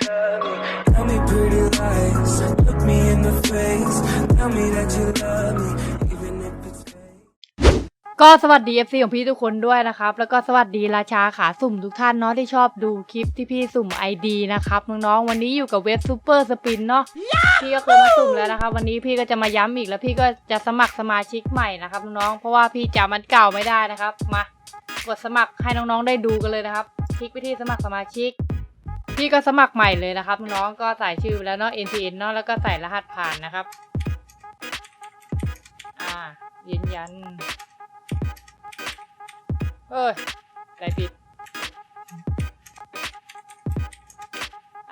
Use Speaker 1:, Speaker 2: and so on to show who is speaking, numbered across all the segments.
Speaker 1: Tell me pretty lies. Look me in the face. Tell me that you love me, even if it's
Speaker 2: ก็สวัสดี FC ของพี่ทุกคนด้วยนะครับ แล้วก็สวัสดีราชาขาสุ่มทุกท่านเนาะที่ชอบดูคลิปที่พี่สุ่ม ID นะครับน้องๆวันนี้อยู่กับเว็บซูเปอร์สปินเนาะพี่ก็เคยมาสุ่มแล้วนะครับวันนี้พี่ก็จะมาย้ำอีกแล้วพี่ก็จะสมัครสมาชิกใหม่นะครับน้องๆเพราะว่าพี่จำมันเก่าไม่ได้นะครับมากดสมัครให้น้องๆได้ดูกันเลยนะครับ คลิกไปที่สมัครสมาชิก พี่ก็สมัครใหม่เลยนะครับน้องก็ใส่ชื่อแล้วเนาะ NTN เนาะแล้วก็ใส่รหัสผ่านนะครับ อ่ายืนยันเอ้ยอะไรผิด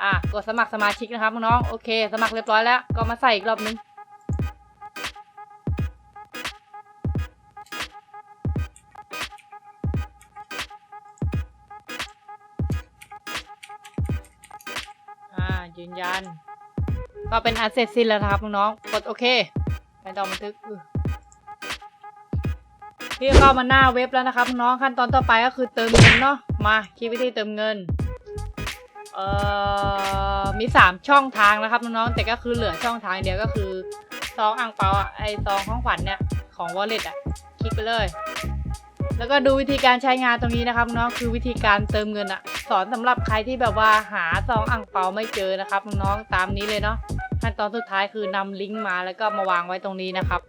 Speaker 2: อะกดสมัครสมาชิกนะครับน้องโอเค สมัครเรียบร้อยแล้วก็มาใส่อีกรอบนึง ก็เป็นอันเสร็จสิ้นแล้วนะครับน้องกดโอเคไม่ต้องบันทึกพี่เข้ามาหน้าเว็บแล้วนะครับน้องขั้นตอนต่อไปก็คือเติมเงินเนาะมาคลิกวิธีเติมเงินเอ่อมีสามช่องทางนะครับน้องๆแต่ก็คือเหลือช่องทางเดียวก็คือซองอ่างเปาอะไอซองของขวัญเนี่ยของ wallet อะคลิกไปเลย แล้วก็ดูวิธีการใช้งานตรงนี้นะครับน้องคือวิธีการเติมเงินอะสอนสำหรับใครที่แบบว่าหาซองอ่างเปาไม่เจอนะครับน้องตามนี้เลยเนาะขั้นตอนสุดท้ายคือนำลิงก์มาแล้วก็มาวางไว้ตรงนี้นะครับ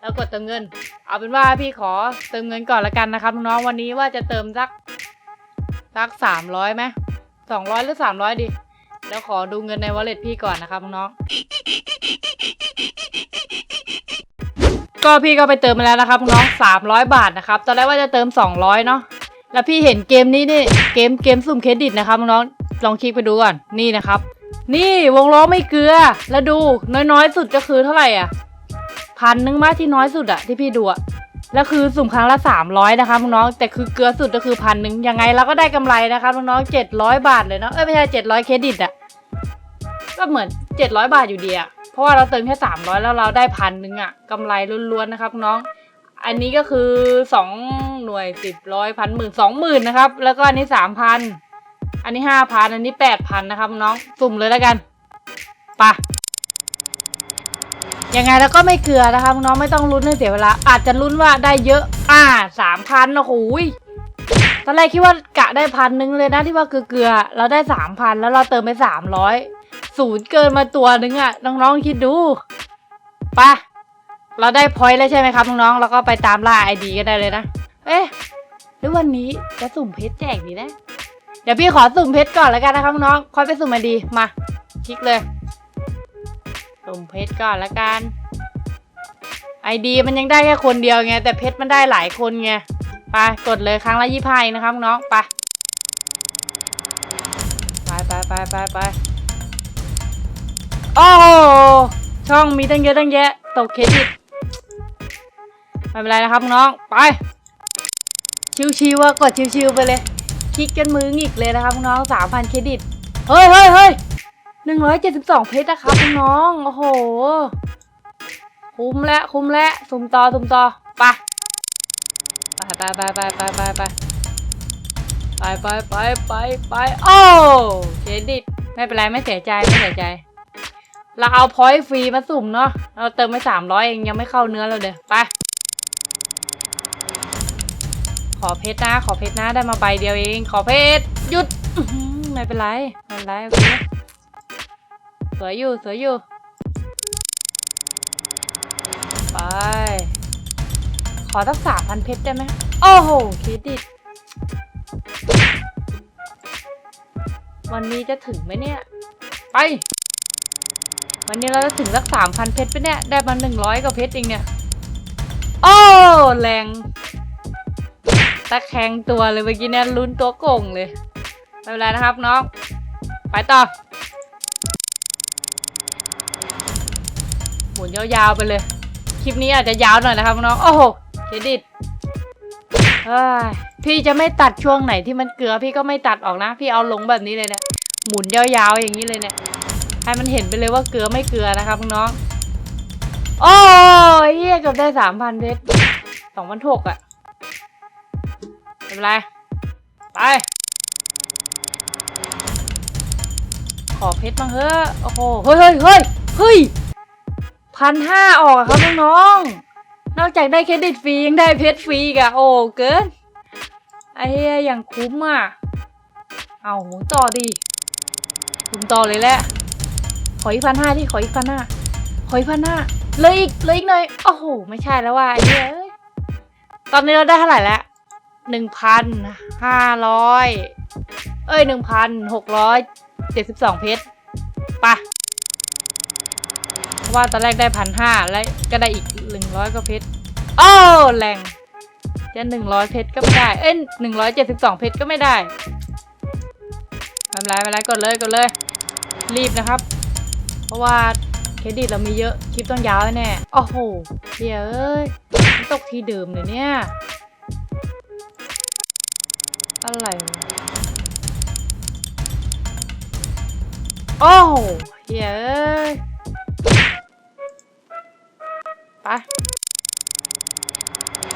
Speaker 2: แล้วกดเติมเงิน เอาเป็นว่าพี่ขอเติมเงินก่อนละกันนะครับน้องวันนี้ว่าจะเติมสักสักสามร้อยไหมสองร้อยหรือสามร้อยดีแล้วขอดูเงินในวอลเล็ตพี่ก่อนนะครับน้อง ก็พี่ก็ไปเติมมาแล้วนะครับน้องสามร้อยบาทนะครับตอนแรกว่าจะเติมสองร้อยเนาะแล้วพี่เห็นเกมนี้นี่เกมเกมสุ่มเครดิตนะครับน้องลองคลิกไปดูก่อนนี่นะครับ นี่วงล้อไม่เกลือแล้วดูน้อยๆ สุดก็คือเท่าไหร่อะพันนึงมากที่น้อยสุดอะที่พี่ดูอะแล้วคือสุ่มครั้งละสามร้อยนะคะน้องแต่คือเกลือสุดก็คือพันหนึ่งยังไงเราก็ได้กำไรนะคะน้องๆเจ็ดร้อยบาทเลยเนาะเอ้ยไม่ใช่เจ็ดร้อยเครดิตอะก็เหมือนเจ็ดร้อยบาทอยู่ดีอะ เพราะว่าเราเติมแค่สามร้อยแล้วเราได้พันหนึ่งอะกำไรล้วนๆนะครับน้อง อันนี้ก็คือสองหน่วยสิบร้อยพันหมื่นสองหมื่นนะครับ แล้วก็อันนี้สามพันอันนี้ห้าพันอันนี้แปดพันนะครับน้องสุ่มเลยแล้วกันปะยังไงแล้วก็ไม่เกลือนะคะน้องไม่ต้องลุ้นให้เสียเวลา อาจจะลุ้นว่าได้เยอะ อ่าสามพันนะโอ้ยตอนแรกคิดว่ากะได้พันหนึงเลยนะที่ว่าเกลือเราได้สามพันแล้วเราเติมไปสามร้อย ศูนย์เกินมาตัวนึงอะ่ะน้องๆคิดดูไปะเราได้พอยต์แล้วใช่ไหมครับน้องๆเราก็ไปตามล่าไอดีกันได้เลยนะ เอ๊ะหรือวันนี้จะสุ่มเพชรแจกดีนะ เดี๋ยวพี่ขอสุ่มเพชรก่อนแล้วกันนะครับน้องๆค่อยไปสุ่มไอดีมา คลิกเลย สุ่มเพชรก่อนละกันไอดีมันยังได้แค่คนเดียวไงแต่เพชรมันได้หลายคนไงไปกดเลยครั้งละยี่ห้านะครับน้องไปไปไปไปไปไป โอ้ช่องมีตั้งเยอะตั้งแยะตกเครดิตไม่เป็นไรนะครับน้องไป ชิวๆว่ากดชิวๆไปเลย คลิกกันมือหงิกเลยนะครับน้องสามพันเครดิตเฮ้ยเฮ้ยเฮ้ยหนึ่งร้อยเจ็ดสิบสองเพชรนะครับน้องโอ้โห คุ้มแล้วคุ้มแล้วสุ่มต่อสุ่มต่อไปไปไปไปไปไปไปไปไปไปไปไปโอ้เครดิตไม่เป็นไรไม่เสียใจไม่เสียใจ เราเอาพอยต์ฟรีมาสุ่มเนาะ เราเติมไปสามร้อยเองยังไม่เข้าเนื้อเราเด้อไป ขอเพชรนะ ขอเพชรนะได้มาใบเดียวเอง ขอเพชรหยุดไม่เป็นไรไม่เป็นไรโอเคสวยอยู่สวยอยู่ ไป ขอสักสามพันเพชรได้ไหมโอ้โหเครดิตวันนี้จะถึงไหมเนี่ย ไป วันนี้เราจะถึงสักสามพันเพชรไปเนี่ย ได้มาหนึ่งร้อยกว่าเพชรเองเนี่ย โอ้แรงตะแคงตัวเลยเมื่อกี้เนี่ยลุ้นตัวโก่งเลยไม่เป็นไรนะครับน้อง ไปต่อ หมุนยาวๆไปเลย คลิปนี้อาจจะยาวหน่อยนะครับน้อง โอ้โหเครดิตพี่จะไม่ตัดช่วงไหนที่มันเกลือ พี่ก็ไม่ตัดออกนะ พี่เอาลงแบบนี้เลยเนี่ยหมุนยาวๆอย่างนี้เลยเนี่ย ให้มันเห็นไปเลยว่าเกลือไม่เกลือนะครับน้อง โอ้ยเฮียเกือบได้สามพันเพชรสองพันหกอะเป็นไร ไป ขอเพชรบ้างเฮ้ยโอ้โห เฮ้ยเฮ้ยเฮ้ยเฮ้ยพันห้าออกอะครับน้องนอกจากได้เครดิตฟรียังได้เพชรฟรีกะโอ้เกินไอ้เหี้ยอย่างคุ้มอะ เอาหมุนต่อดิหมุนต่อเลยแหละ ขออีกพันห้าที่ขออีกพันห้าขออีกพันห้าเลยอีกเลยอีกหน่อย โอ้โห ไม่ใช่แล้วว่ะไอ้เหี้ยเอ้ยตอนนี้เราได้เท่าไหร่แล้วหนึ่งพันห้าร้อยเอ้ยหนึ่งพันหกร้อยเจ็ดสิบสองเพชรปะเพราะว่าตอนแรกได้พันห้าแล้วก็ได้อีกหนึ่งร้อยก็เพชรโอ้แรงจะหนึ่งร้อยเพชรก็ไม่ได้ เอ้ยหนึ่งร้อยเจ็ดสิบสองเพชรก็ไม่ได้ไม่เป็นไรไม่เป็นไรกดเลยกดเลย รีบนะครับ เพราะว่าเครดิตเรามีเยอะคลิปต้องยาวแน่โอ้โหเดี๋ยวเอ้ยตกที่เดิมเลยเนี่ย อะไรโอ้โหเดี๋ยวเอ้ยไป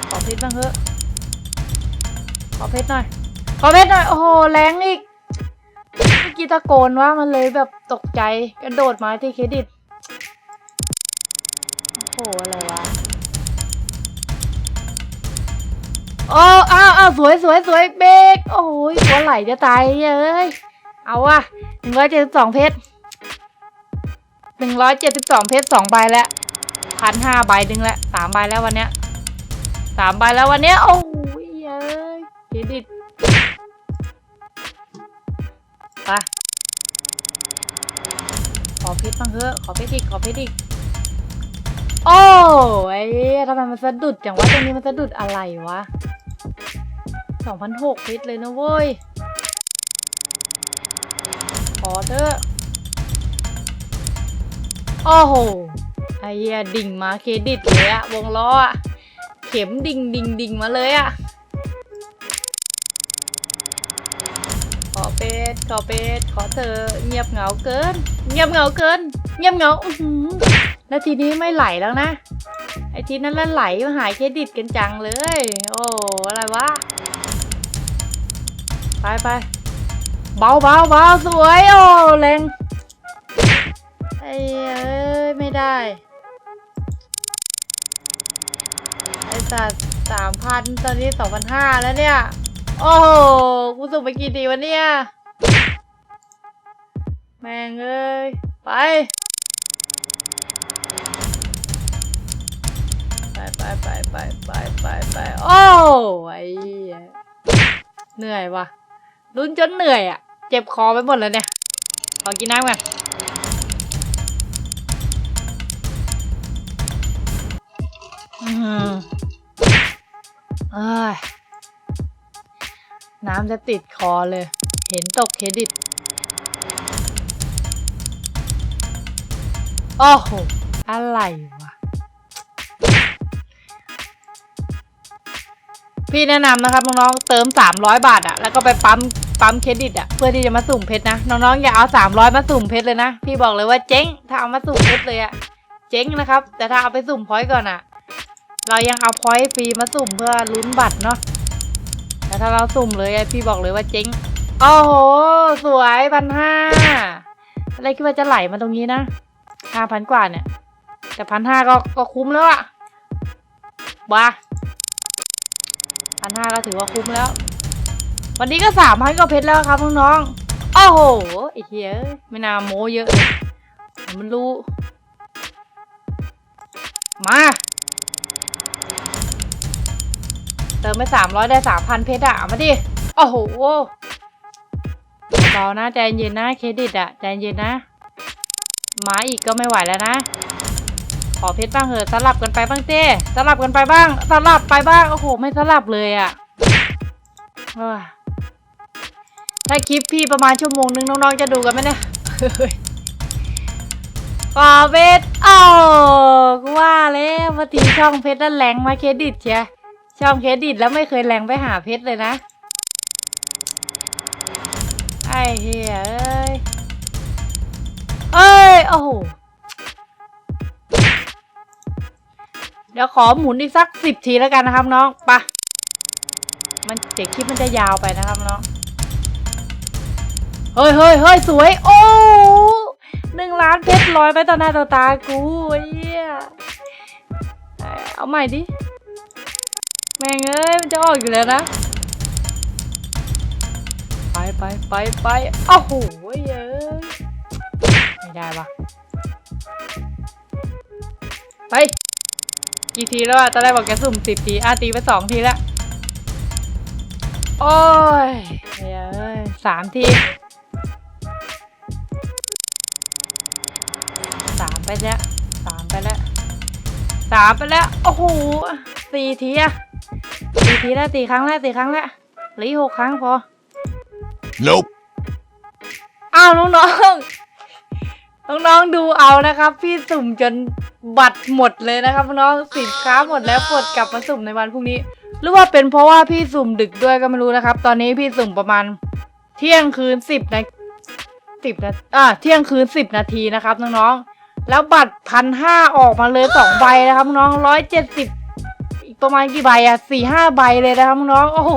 Speaker 2: ขอเพชรบ้างเถอะขอเพชรหน่อยขอเพชรหน่อย โอ้โห แรงอีก กี้ตะโกนว่ามันเลยแบบตกใจกระโดดมาที่เครดิต โอ้โห อะไรวะ โอ้อ้าวอ้าวสวยสวยสวยเบรกโอ้โหหัวไหลจะตายเอ้ย เอาว่ะหนึ่งร้อยเจ็ดสิบสองเพชรหนึ่งร้อยเจ็ดสิบสองเพชรสองใบแล้วพันห้าใบหนึ่งแล้วสามใบแล้ววันเนี้ยสามใบแล้ววันเนี้ยโอ้ ไปขอเพชรบ้างเถอะขอเพชรอีกขอเพชรอีกโอ้ไอ้ทำไมมันสะดุดจังวะตรงนี้มันสะดุดอะไรวะสองพันหกเพชรเลยนะเว้ยขอเถอะโอ้โหไอ้เหี้ยดิ่งมาเครดิตเลยอะวงล้ออะเข็มดิ่งดิ่งดิ่งมาเลยอะ็ดขอเป็ดขอเธอเงียบเหงาเกิน เงียบเหงาเกิน เงียบเหงาแล้วทีนี้ไม่ไหลแล้วนะ ไอทีนั้นแล้วไหลมาหายเครดิตกันจังเลย โอ้อะไรวะ ไปไปเบาเบาเบาสวยโอ้แรงไอ้เอ้ยไม่ได้ ไอสัตว์สามพันตอนนี้สองพันห้าแล้วเนี่ย โอ้โห กูส่งไปกี่ดีวะเนี่ย แม่งเอ้ย ไป ไปไปไปไปไปไปไปโอ้ไอ้เหี้ยเหนื่อยว่ะลุ้นจนเหนื่อยอะ เจ็บคอไปหมดแล้วเนี่ย ขอกินน้ำกันอืมเอ้ยน้ำจะติดคอเลย เห็นตกเครดิต โอ้โห อะไรวะ พี่แนะนำนะครับน้องๆ เติม 300 บาทอะแล้วก็ไปปั๊มปั๊มเครดิตอะเพื่อที่จะมาสุ่มเพชรนะ น้องๆ อย่าเอา 300 มาสุ่มเพชรเลยนะ พี่บอกเลยว่าเจ๊ง ถ้าเอามาสุ่มเพชรเลยอะเจ๊งนะครับ แต่ถ้าเอาไปสุ่มพอยต์ก่อนอะเรายังเอาพอยต์ฟรีมาสุ่มเพื่อลุ้นบัตรเนาะแต่ถ้าเราสุ่มเลยอะพี่บอกเลยว่าเจ๊งโอ้โห สวยพันห้าอะไรคิดว่าจะไหลมาตรงนี้นะ ห้าพันกว่าเนี่ย แต่พันห้าก็ก็คุ้มแล้วอะบ้าพันห้าก็ถือว่าคุ้มแล้ว วันนี้ก็สามพันกว่าเพชรแล้วครับน้องๆโอ้โหไอ้เหี้ยไม่น่าโม้เยอะมันรู้ มา เติมไปสามร้อยได้สามพันเพชรอะมาดิ โอ้โหเบานะใจเย็นนะเครดิตอะใจเย็นนะ มาอีกก็ไม่ไหวแล้วนะ ขอเพชรบ้างเหอะสลับกันไปบ้างเจ้สลับกันไปบ้าง สลับไปบ้าง โอ้โห ไม่สลับเลยอะเอ้ยถ้าคลิปพี่ประมาณชั่วโมงนึงน้องๆจะดูกันไหมเนี่ยขอเพชรอ้าวกูว่าแล้วว่าทีช่องเพชรนั่นแรงมาเครดิตเชียช่องเครดิตแล้วไม่เคยแรงไปหาเพชรเลยนะ ไอ้เฮียเอ้ย เอ้ย โอ้โห เดี๋ยวขอหมุนอีกสักสิบทีแล้วกันนะครับน้องไปะมันเดี๋ยวคลิปมันจะยาวไปนะครับน้อง เฮ้ยเฮ้ยเฮ้ยสวย โอ้หนึ่งล้านเพชรลอยไปต่อหน้าต่อตากูเหี้ยเอ้ยเอาใหม่ดิ แม่งเอ้ย มันจะออกอยู่แล้วนะ ไปไปไปไปโอ้โหเยอ้ย ไม่ได้ปะไปกี่ทีแล้วอะตอนแรกบอกแกสุ่มสิบทีอะตีไปสองทีแล้ว โอ้ยเอ้ยสามทีสามไปแล้วสามไปแล้วสามไปแล้ว โอ้โหสี่ทีอะสี่ทีแล้วสี่ครั้งแล้วสี่ครั้งแล้วเหลืออีกหกครั้งพอ
Speaker 3: Nope.
Speaker 2: อ้าวน้องๆ น้องๆดูเอานะครับ พี่สุ่มจนบัตรหมดเลยนะครับน้องสินค้าหมดแล้วกดกลับมาสุ่มในวันพรุ่งนี้ หรือว่าเป็นเพราะว่าพี่สุ่มดึกด้วยก็ไม่รู้นะครับ ตอนนี้พี่สุ่มประมาณเที่ยงคืนสิบนาสิบนาอ่าเที่ยงคืนสิบนาทีนะครับน้องๆแล้วบัตรพันห้าออกมาเลยสองใบนะครับน้องร้อยเจ็ดสิบอีกประมาณกี่ใบอะสี่ห้าใบเลยนะครับน้องโอ้โห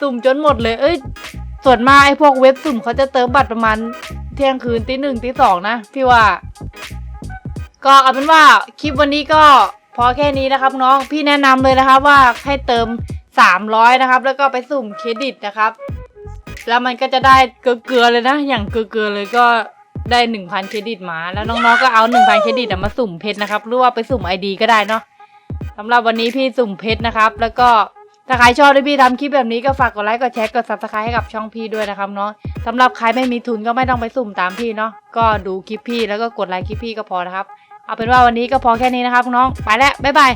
Speaker 2: สุ่มจนหมดเลย เอ้ยส่วนมากไอ้พวกเว็บสุ่มเขาจะเติมบัตรประมาณ เที่ยงคืนตีหนึ่งตีสองนะ พี่ว่า ก็เอาเป็นว่าคลิปวันนี้ก็พอแค่นี้นะครับน้องพี่แนะนำเลยนะครับว่าให้เติมสามร้อยนะครับ แล้วก็ไปสุ่มเครดิตนะครับ แล้วมันก็จะได้เกลือเลยนะ อย่างเกลือเลยก็ได้หนึ่งพันเครดิตมา แล้วน้องๆก็เอาหนึ่งพันเครดิตมาสุ่มเพชรนะครับ หรือว่าไปสุ่มไอดีก็ได้เนาะสำหรับวันนี้พี่สุ่มเพชรนะครับ แล้วก็ ถ้าใครชอบที่พี่ทำคลิปแบบนี้ก็ฝากกดไลค์กดแชร์กด subscribe ให้กับช่องพี่ด้วยนะครับเนาะสำหรับใครไม่มีทุนก็ไม่ต้องไปสุ่มตามพี่เนาะก็ดูคลิปพี่แล้วก็กดไลค์คลิปพี่ก็พอนะครับ เอาเป็นว่าวันนี้ก็พอแค่นี้นะครับน้องไปแล้วบ๊ายบาย